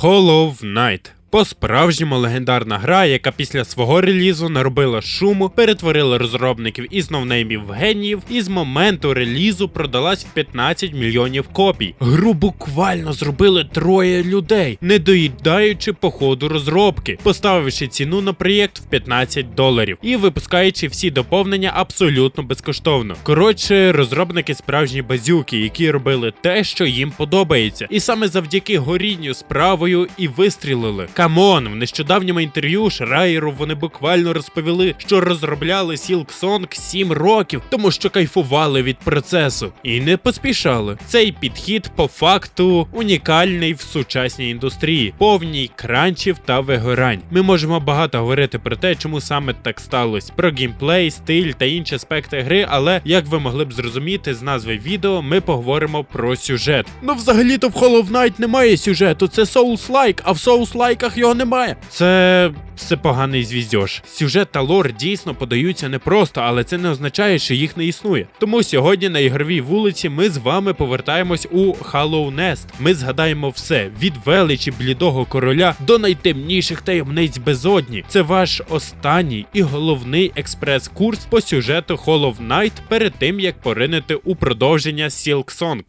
Hollow Knight. По-справжньому легендарна гра, яка після свого релізу наробила шуму, перетворила розробників із новнеймів в геніїв, і з моменту релізу продалась в 15 мільйонів копій. Гру буквально зробили троє людей, не доїдаючи по ходу розробки, поставивши ціну на проєкт в 15 доларів і випускаючи всі доповнення абсолютно безкоштовно. Коротше, розробники справжні базюки, які робили те, що їм подобається, і саме завдяки горінню справою і вистрілили. Камон, в нещодавньому інтерв'ю Шрайеру вони буквально розповіли, що розробляли Silk Song 7 років, тому що кайфували від процесу і не поспішали. Цей підхід по факту унікальний в сучасній індустрії, повній кранчів та вигорань. Ми можемо багато говорити про те, чому саме так сталося, про геймплей, стиль та інші аспекти гри, але як ви могли б зрозуміти з назви відео, ми поговоримо про сюжет. Ну, взагалі-то в Hollow Knight немає сюжету, це Souls-like, а в Souls-лайках його немає. Це. Це поганий звіздьош. Сюжет та лор дійсно подаються непросто, але це не означає, що їх не існує. Тому сьогодні на ігровій вулиці ми з вами повертаємось у Hollow Nest. Ми згадаємо все від величі блідого короля до найтемніших таємниць безодні. Це ваш останній і головний експрес-курс по сюжету Hollow Knight перед тим як поринити у продовження Silk Song.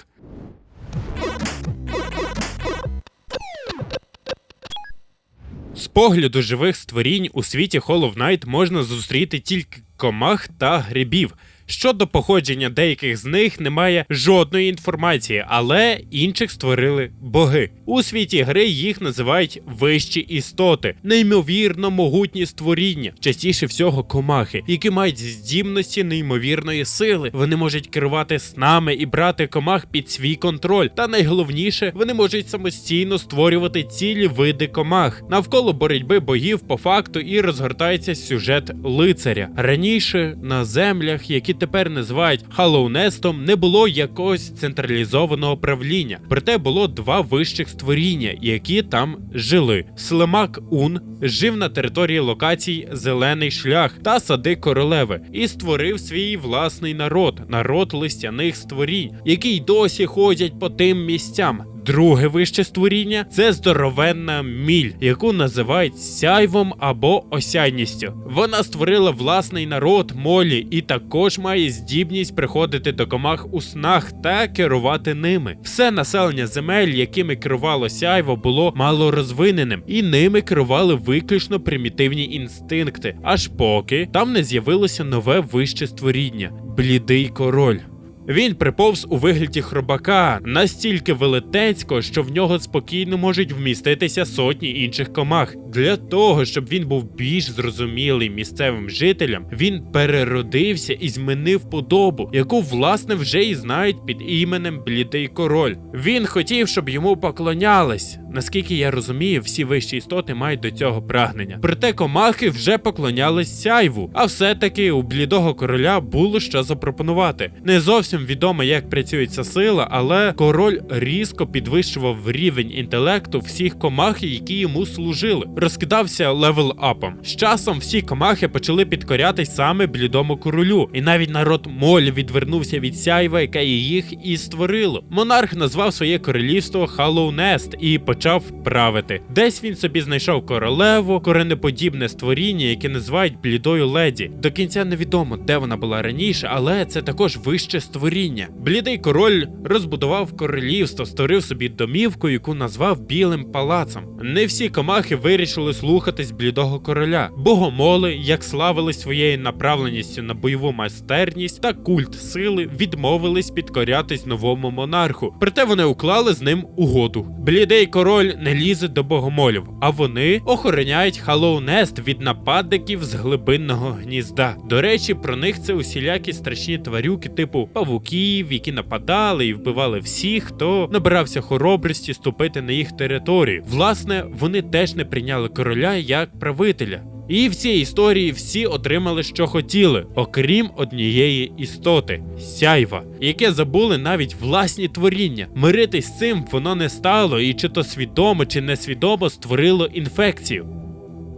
З погляду живих створінь у світі Hollow Knight можна зустріти тільки комах та грибів. Щодо походження деяких з них немає жодної інформації, але інших створили боги. У світі гри їх називають вищі істоти, неймовірно могутні створіння, частіше всього комахи, які мають здібності неймовірної сили. Вони можуть керувати снами і брати комах під свій контроль. Та найголовніше, вони можуть самостійно створювати цілі види комах. Навколо боротьби богів по факту і розгортається сюжет лицаря. Раніше на землях, які тепер називають Халоунестом, не було якогось централізованого правління. Проте було два вищих створіння, які там жили. Слимак Ун жив на території локацій Зелений шлях та сади королеви і створив свій власний народ, народ листяних створінь, які досі ходять по тим місцям. Друге вище створіння це здоровенна міль, яку називають сяйвом або осяйністю. Вона створила власний народ молі і також має здібність приходити до комах у снах та керувати ними. Все населення земель, якими керувало сяйво, було малорозвиненим, і ними керували виключно примітивні інстинкти, аж поки там не з'явилося нове вище створіння блідий король. Він приповз у вигляді хробака настільки велетенського, що в нього спокійно можуть вміститися сотні інших комах. Для того, щоб він був більш зрозумілий місцевим жителям, він переродився і змінив подобу, яку власне вже і знають під іменем Блідий Король. Він хотів, щоб йому поклонялись. Наскільки я розумію, всі вищі істоти мають до цього прагнення. Проте комахи вже поклонялись сяйву, а все-таки у блідого короля було що запропонувати. Не зовсім відомо, як працює ця сила, але король різко підвищував рівень інтелекту всіх комах, які йому служили. Розкидався левел апом. З часом всі комахи почали підкорятись саме блідому королю, і навіть народ Моль відвернувся від сяйва, яке їх і створило. Монарх назвав своє королівство Халоунест і почав правити. Десь він собі знайшов королеву, коренеподібне створіння, яке називають блідою леді. До кінця невідомо, де вона була раніше, але це також вище створіння. Блідий король розбудував королівство, створив собі домівку, яку назвав Білим палацом. Не всі комахи вирішили слухатись блідого короля. Богомоли, як славились своєю направленістю на бойову майстерність та культ сили, відмовились підкорятись новому монарху. Проте вони уклали з ним угоду. Блідий король не лізе до богомолів, а вони охороняють Халоунест від нападників з глибинного гнізда. До речі, про них це усілякі страшні тварюки, типу павуків, які нападали і вбивали всіх, хто набирався хоробрості ступити на їх територію. Власне, вони теж не прийняли короля як правителя. І в цій історії всі отримали, що хотіли, окрім однієї істоти сяйва, яке забули навіть власні творіння. Миритись з цим воно не стало, і чи то свідомо, чи несвідомо створило інфекцію.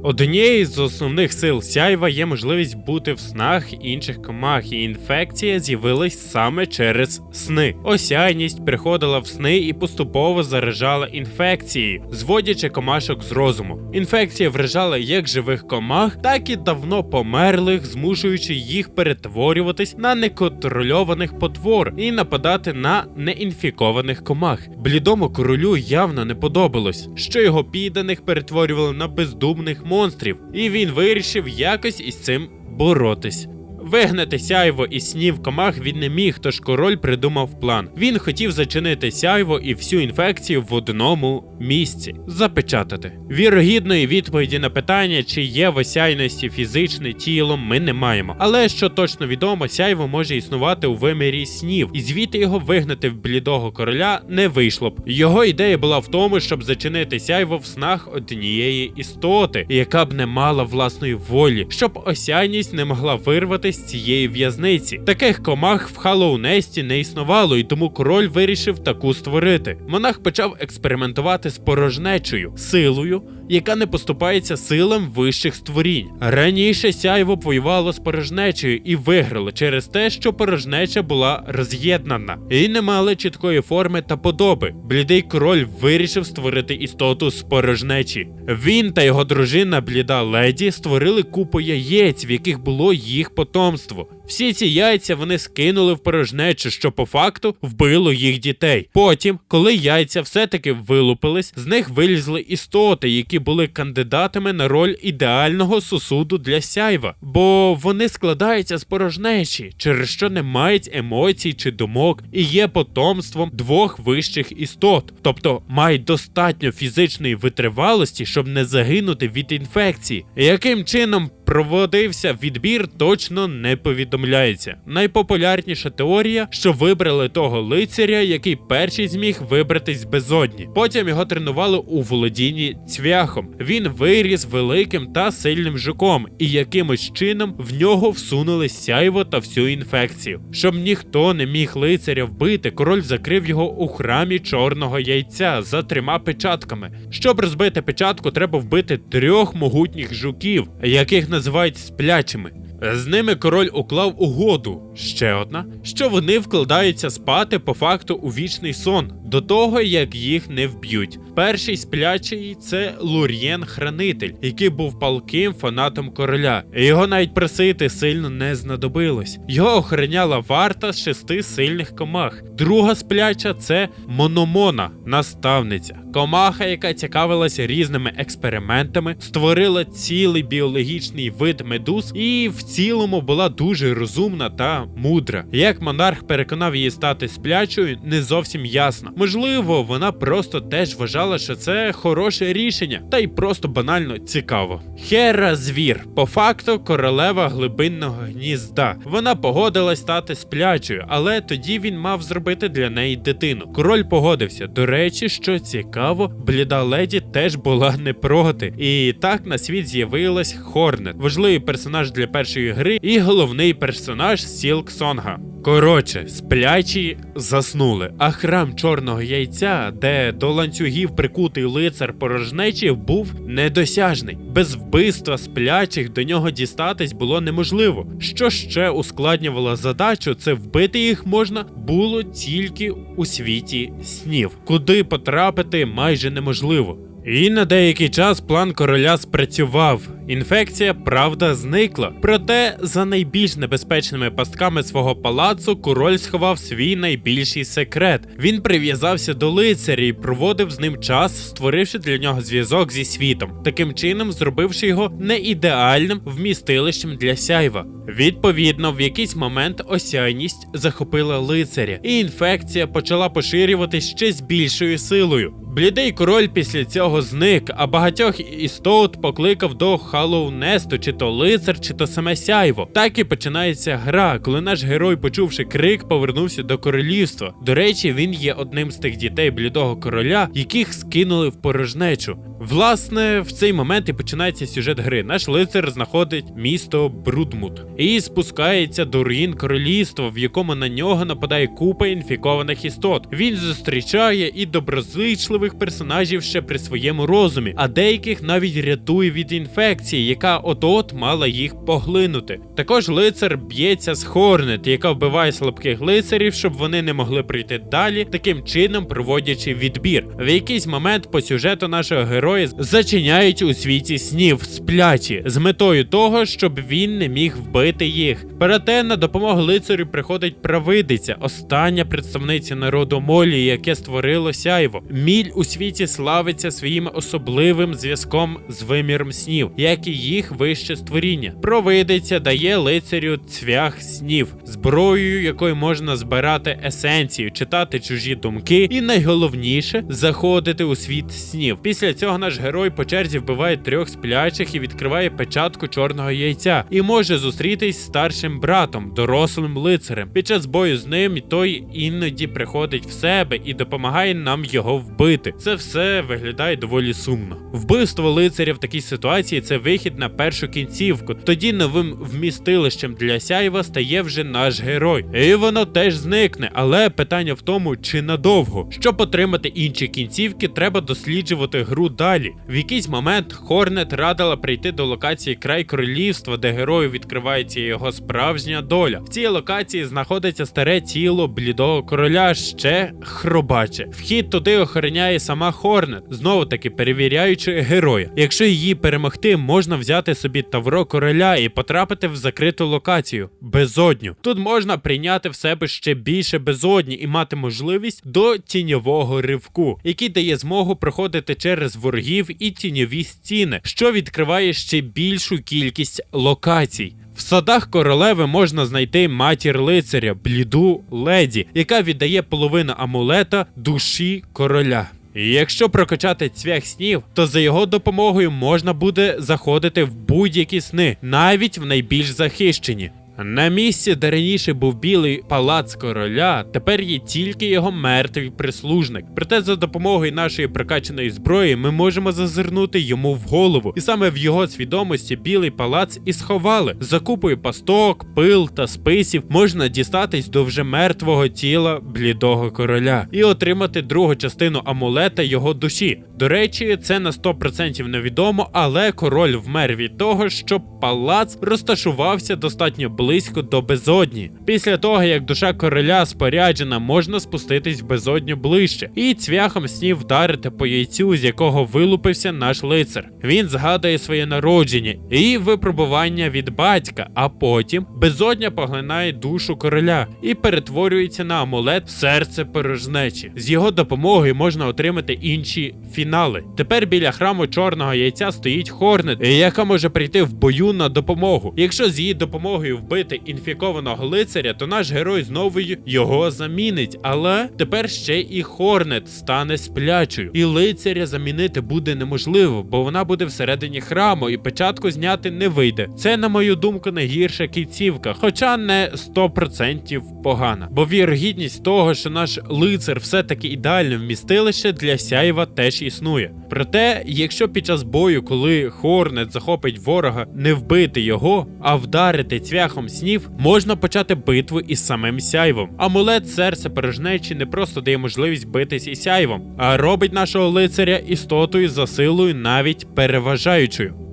Однією з основних сил сяйва є можливість бути в снах інших комах, і інфекція з'явилась саме через сни. Осяйність приходила в сни і поступово заражала інфекцією, зводячи комашок з розуму. Інфекція вражала як живих комах, так і давно померлих, змушуючи їх перетворюватись на неконтрольованих потвор і нападати на неінфікованих комах. Блідому королю явно не подобалось, що його підданих перетворювали на бездумних монстрів, і він вирішив якось із цим боротись. Вигнати сяйво із снів комах він не міг, тож король придумав план. Він хотів зачинити сяйво і всю інфекцію в одному місці, запечатати. Вірогідної відповіді на питання, чи є в осяйності фізичне тіло, ми не маємо. Але що точно відомо, сяйво може існувати у вимірі снів, і звідти його вигнати в блідого короля не вийшло б. Його ідея була в тому, щоб зачинити сяйво в снах однієї істоти, яка б не мала власної волі, щоб осяйність не могла вирватися з цієї в'язниці. Таких комах в Халоунесті не існувало, і тому король вирішив таку створити. Монах почав експериментувати з порожнечою, силою, яка не поступається силам вищих створінь. Раніше сяйво воювало з порожнечею і виграло через те, що порожнеча була роз'єднана і не мали чіткої форми та подоби. Блідий король вирішив створити істоту з порожнечі. Він та його дружина, бліда леді, створили купу яєць, в яких було їх потомство. Всі ці яйця вони скинули в порожнечу, що по факту вбило їх дітей. Потім, коли яйця все-таки вилупились, з них вилізли істоти, які були кандидатами на роль ідеального сосуду для сяйва, бо вони складаються з порожнечі, через що не мають емоцій чи думок, і є потомством двох вищих істот, тобто мають достатньо фізичної витривалості, щоб не загинути від інфекції. Яким чином проводився відбір, точно не повідомляється. Найпопулярніша теорія, що вибрали того лицаря, який перший зміг вибратись безодні. Потім його тренували у володінні цвяхом. Він виріс великим та сильним жуком, і якимось чином в нього всунули сяйво та всю інфекцію. Щоб ніхто не міг лицаря вбити, король закрив його у храмі чорного яйця за трьома печатками. Щоб розбити печатку, треба вбити трьох могутніх жуків, яких називають сплячими. З ними король уклав угоду. Ще одна, що вони вкладаються спати по факту у вічний сон до того, як їх не вб'ють. Перший сплячий це Лур'єн Хранитель, який був палким фанатом короля. Його навіть просити сильно не знадобилось. Його охороняла варта з шести сильних комах. Друга спляча це Мономона, наставниця. Комаха, яка цікавилася різними експериментами, створила цілий біологічний вид медуз і в цілому була дуже розумна та мудра. Як монарх переконав її стати сплячою, не зовсім ясно. Можливо, вона просто теж вважала, що це хороше рішення, та й просто банально цікаво. Хера звір, по факту королева глибинного гнізда. Вона погодилась стати сплячою, але тоді він мав зробити для неї дитину. Король погодився. До речі, що цікаво, бліда леді теж була не проти. І так на світ з'явилась Хорнет, важливий персонаж для першої гри і головний персонаж Сілк Сонга. Коротше, сплячі заснули, а храм чорного яйця, де до ланцюгів прикутий лицар порожнечі, був недосяжний. Без вбивства сплячих до нього дістатись було неможливо. Що ще ускладнювало задачу, це вбити їх можна було тільки у світі снів, куди потрапити майже неможливо. І на деякий час план короля спрацював. Інфекція, правда, зникла. Проте за найбільш небезпечними пастками свого палацу король сховав свій найбільший секрет. Він прив'язався до лицаря і проводив з ним час, створивши для нього зв'язок зі світом, таким чином зробивши його не ідеальним вмістилищем для сяйва. Відповідно, в якийсь момент осяйність захопила лицаря, і інфекція почала поширюватись ще з більшою силою. Блідий король після цього зник, а багатьох істот покликав до Халоунесту, чи то лицар, чи то саме сяйво. Так і починається гра, коли наш герой, почувши крик, повернувся до королівства. До речі, він є одним з тих дітей блідого короля, яких скинули в порожнечу. Власне, в цей момент і починається сюжет гри. Наш лицар знаходить місто Брудмут і спускається до руїн королівства, в якому на нього нападає купа інфікованих істот. Він зустрічає і доброзичливих персонажів ще при своєму розумі, а деяких навіть рятує від інфекції, яка от-от мала їх поглинути. Також лицар б'ється з Хорнет, яка вбиває слабких лицарів, щоб вони не могли прийти далі, таким чином проводячи відбір. В якийсь момент по сюжету нашого героя зачиняють у світі снів сплячі з метою того, щоб він не міг вбити їх. Проте на допомогу лицарю приходить правидиця, остання представниця народу Молі, яке створило сяйво. Міль у світі славиться своїм особливим зв'язком з виміром снів, як і їх вище створіння. Провидиця дає лицарю цвях снів, зброєю, якою можна збирати есенцію, читати чужі думки, і найголовніше заходити у світ снів. Після цього наш герой по черзі вбиває трьох сплячих і відкриває печатку чорного яйця, і може зустрітись з старшим братом, дорослим лицарем. Під час бою з ним той іноді приходить в себе і допомагає нам його вбити. Це все виглядає доволі сумно. Вбивство лицаря в такій ситуації це вихід на першу кінцівку. Тоді новим вмістилищем для сяйва стає вже наш герой. І воно теж зникне. Але питання в тому, чи надовго. Щоб отримати інші кінцівки, треба досліджувати гру далі. В якийсь момент Хорнет радила прийти до локації край королівства, де герою відкривається його справжня доля. В цій локації знаходиться старе тіло блідого короля, ще хробаче. Вхід туди охороняє сама Хорнет, знову таки перевіряючи героя. Якщо її перемогти, можна взяти собі тавро короля і потрапити в закриту локацію безодню. Тут можна прийняти в себе ще більше безодні і мати можливість до тіньового ривку, який дає змогу проходити через ворогів і тіньові стіни, що відкриває ще більшу кількість локацій. В садах королеви можна знайти матір лицаря, бліду леді, яка віддає половину амулета душі короля. І якщо прокачати цвях снів, то за його допомогою можна буде заходити в будь-які сни, навіть в найбільш захищені. На місці, де раніше був білий палац короля, тепер є тільки його мертвий прислужник. Проте за допомогою нашої прокачаної зброї ми можемо зазирнути йому в голову, і саме в його свідомості білий палац і сховали. За купою пасток, пил та списів можна дістатись до вже мертвого тіла блідого короля і отримати другу частину амулета його душі. До речі, це на 100% невідомо, але король вмер від того, що палац розташувався достатньо близько до безодні. Після того, як душа короля споряджена, можна спуститись в безодню ближче і цвяхом снів вдарити по яйцю, з якого вилупився наш лицар. Він згадує своє народження і випробування від батька, а потім безодня поглинає душу короля і перетворюється на амулет серце порожнечі. З його допомогою можна отримати інші фінали. Тепер біля храму чорного яйця стоїть Хорнет, яка може прийти в бою на допомогу. Якщо з її допомогою вбити інфікованого лицаря, то наш герой знову його замінить. Але тепер ще і Хорнет стане сплячою, і лицаря замінити буде неможливо, бо вона буде всередині храму, і печатку зняти не вийде. Це, на мою думку, найгірша кінцівка, хоча не 100% погана. Бо вірогідність того, що наш лицар все-таки ідеальне вмістилище для сяєва теж існує. Проте, якщо під час бою, коли Хорнет захопить ворога, не вбити його, а вдарити цвяхом снів, можна почати битву із самим сяйвом. Амулет серця порожнечі не просто дає можливість битись із сяйвом, а робить нашого лицаря істотою за силою навіть переважаючою.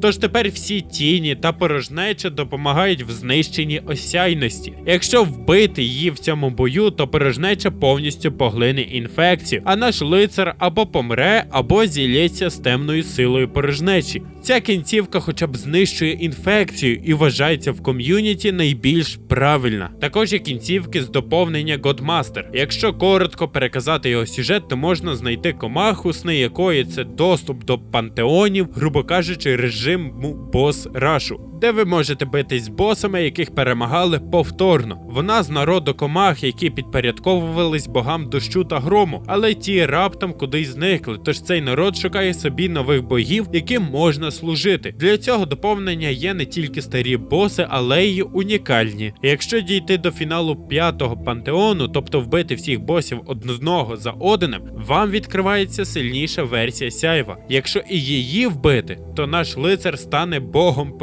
Тож тепер всі тіні та порожнеча допомагають в знищенні осяйності. Якщо вбити її в цьому бою, то порожнеча повністю поглине інфекцію, а наш лицар або помре, або зілється з темною силою порожнечі. Ця кінцівка хоча б знищує інфекцію і вважається в ком'юніті найбільш правильна. Також є кінцівки з доповнення Godmaster. Якщо коротко переказати його сюжет, то можна знайти комаху, сни якої це доступ до пантеонів, грубо кажучи, режиму бос рашу. Де ви можете битись з босами, яких перемагали повторно. Вона з народу комах, які підпорядковувались богам дощу та грому, але ті раптом кудись зникли. Тож цей народ шукає собі нових богів, яким можна служити. Для цього доповнення є не тільки старі боси, але й унікальні. Якщо дійти до фіналу п'ятого пантеону, тобто вбити всіх босів одного за одним, вам відкривається сильніша версія сяйва. Якщо і її вбити, то наш лицар стане богом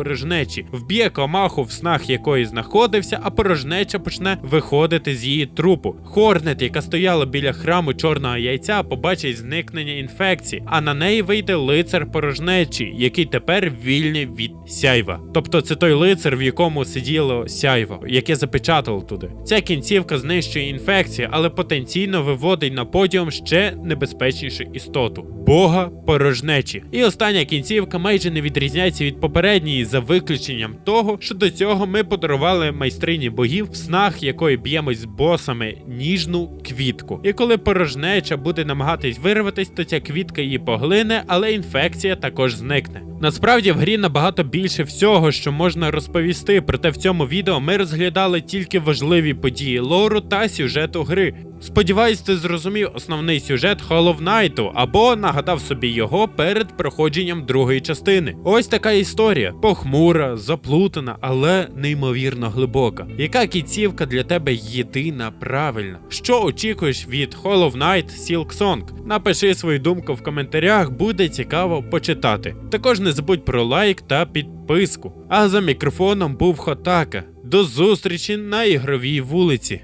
порожнечі, вб'є комаху в снах якої знаходився, а порожнеча почне виходити з її трупу. Хорнет, яка стояла біля храму чорного яйця, побачить зникнення інфекції, а на неї вийде лицар порожнечі, який тепер вільний від сяйва. Тобто це той лицар, в якому сиділо сяйво, яке запечатало туди. Ця кінцівка знищує інфекцію, але потенційно виводить на подіум ще небезпечнішу істоту бога порожнечі. І остання кінцівка майже не відрізняється від попередньої за виключенням того, що до цього ми подарували майстрині богів в снах, якої б'ємось з босами ніжну квітку. І коли порожнеча буде намагатись вирватись, то ця квітка її поглине, але інфекція також зникне. Насправді в грі набагато більше всього, що можна розповісти, проте в цьому відео ми розглядали тільки важливі події лору та сюжету гри. Сподіваюсь, ти зрозумів основний сюжет Hollow Knight або нагадав собі його перед проходженням другої частини. Ось така історія: похмура, заплутана, але неймовірно глибока. Яка кінцівка для тебе єдина правильна? Що очікуєш від Hollow Knight Silk Song? Напиши свою думку в коментарях, буде цікаво почитати. Також не забудь про лайк та підписку. А за мікрофоном був Хотака. До зустрічі на ігровій вулиці.